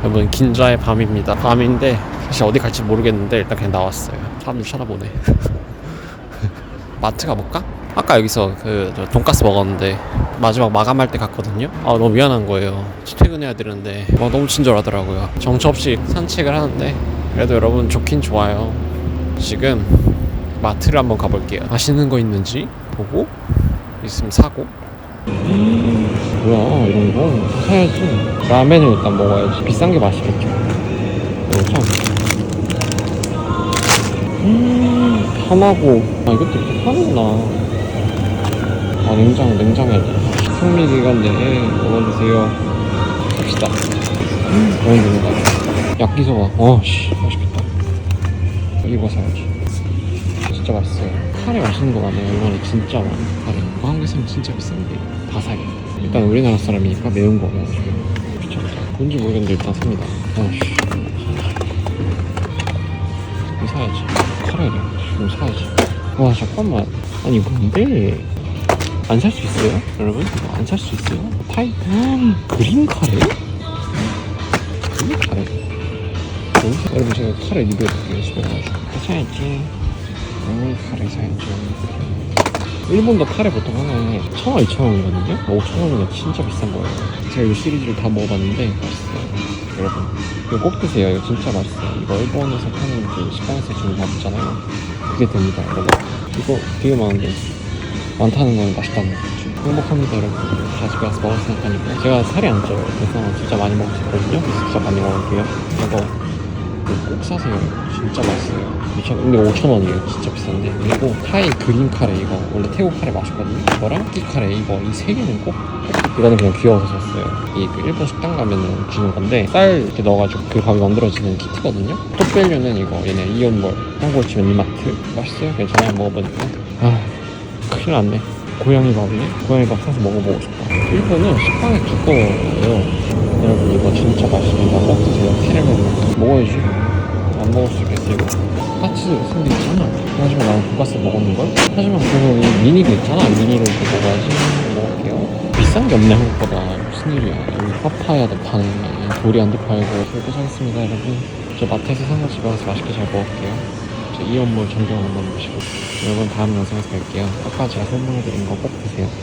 여러분 긴자의 밤입니다. 밤인데 사실 어디 갈지 모르겠는데 일단 그냥 나왔어요. 사람들 쳐다보네. 마트 가볼까? 아까 여기서 그저 돈가스 먹었는데 마지막 마감할 때 갔거든요. 아 너무 미안한 거예요. 퇴근해야 되는데. 와 너무 친절하더라고요. 정처 없이 산책을 하는데 그래도 여러분 좋긴 좋아요. 지금 마트를 한번 가볼게요. 맛있는 거 있는지 보고 있으면 사고 뭐야 이런 거? 사야지 라면을 일단 먹어야지. 비싼 게 맛있겠죠. 그렇죠 음 편하고. 아 이것도 이렇게 파는구나. 아 냉장 냉장에 생리 기간 내에 먹어주세요. 갑시다. 음, 너무 좋다. 야끼소바 어씨 맛있겠다. 이거 사야지. 진짜 맛있어요. 카레 맛있는 거 많아요. 이번에 진짜 많아 카레. 뭐 한국에서는 진짜 비싼데 다 사요 일단 우리나라 사람이니까 매운 거 먹어가지고 귀찮다 뭔지 모르겠는데 일단 삽니다. 어씨. 이거 사야지. 카레를 지금 사야지. 와 잠깐만. 아니 뭔데 안 살 수 있어요? 여러분? 안 살 수 있어요? 타이 음, 그린 카레? 그린 카레? 여러분 제가 카레 리뷰해드릴게요 집에 가가지고. 사야지. 음 카레 사야죠 일본도 카레 보통 하나에 천원 이천원이거든요? 오천원이면 진짜 비싼 거예요. 제가 이 시리즈를 다 먹어봤는데 맛있어요. 여러분 이거 꼭 드세요. 이거 진짜 맛있어요. 이거 일본에서 파는 그 식당에서 지금 맛있잖아요. 그게 됩니다 여러분. 이거 되게 많은데 많다는 건 맛있다는 거죠 행복합니다 여러분. 다 집에 가서 먹을 생각하니까. 제가 살이 안 쪄요. 그래서 진짜 많이 있거든요. 그래서 진짜 많이 먹을게요. 이거 꼭 사세요 진짜 맛있어요. 근데 5천원이에요. 진짜 비싼데. 그리고 타이 그린 카레 이거. 원래 태국 카레 맛있거든요. 띠 카레 이거 이 세 개는 꼭 이거는 그냥 귀여워서 샀어요. 이그 일본 식당 가면은 주는 건데 쌀 이렇게 넣어가지고 그 밥이 만들어지는 키트거든요. 톱밸류는 이거. 얘네 이온몰 한국으로 치면 이마트. 맛있어요. 괜찮아요. 먹어보니까. 아 큰일 났네. 고양이 밥이네? 고양이 밥 사서 먹어보고 싶다. 일본은 식빵이 두꺼워요. 여러분 이거 진짜 드세요 생겼잖아 하지만 나는 돈가스 먹었는걸? 하지만 그거 이 미니도 있잖아? 미니를 또 먹어야지. 먹을게요. 비싼 게 없네 한국보다. 무슨 일이야. 여기 파파야도 파네 도리안도 팔고. 이렇게 사겠습니다 여러분. 저 마트에서 산거 집에 가서 맛있게 잘 먹을게요. 저 이온몰 전경 한번 보시고. 여러분 다음 영상에서 뵐게요. 아까 제가 설명해드린 거 꼭 드세요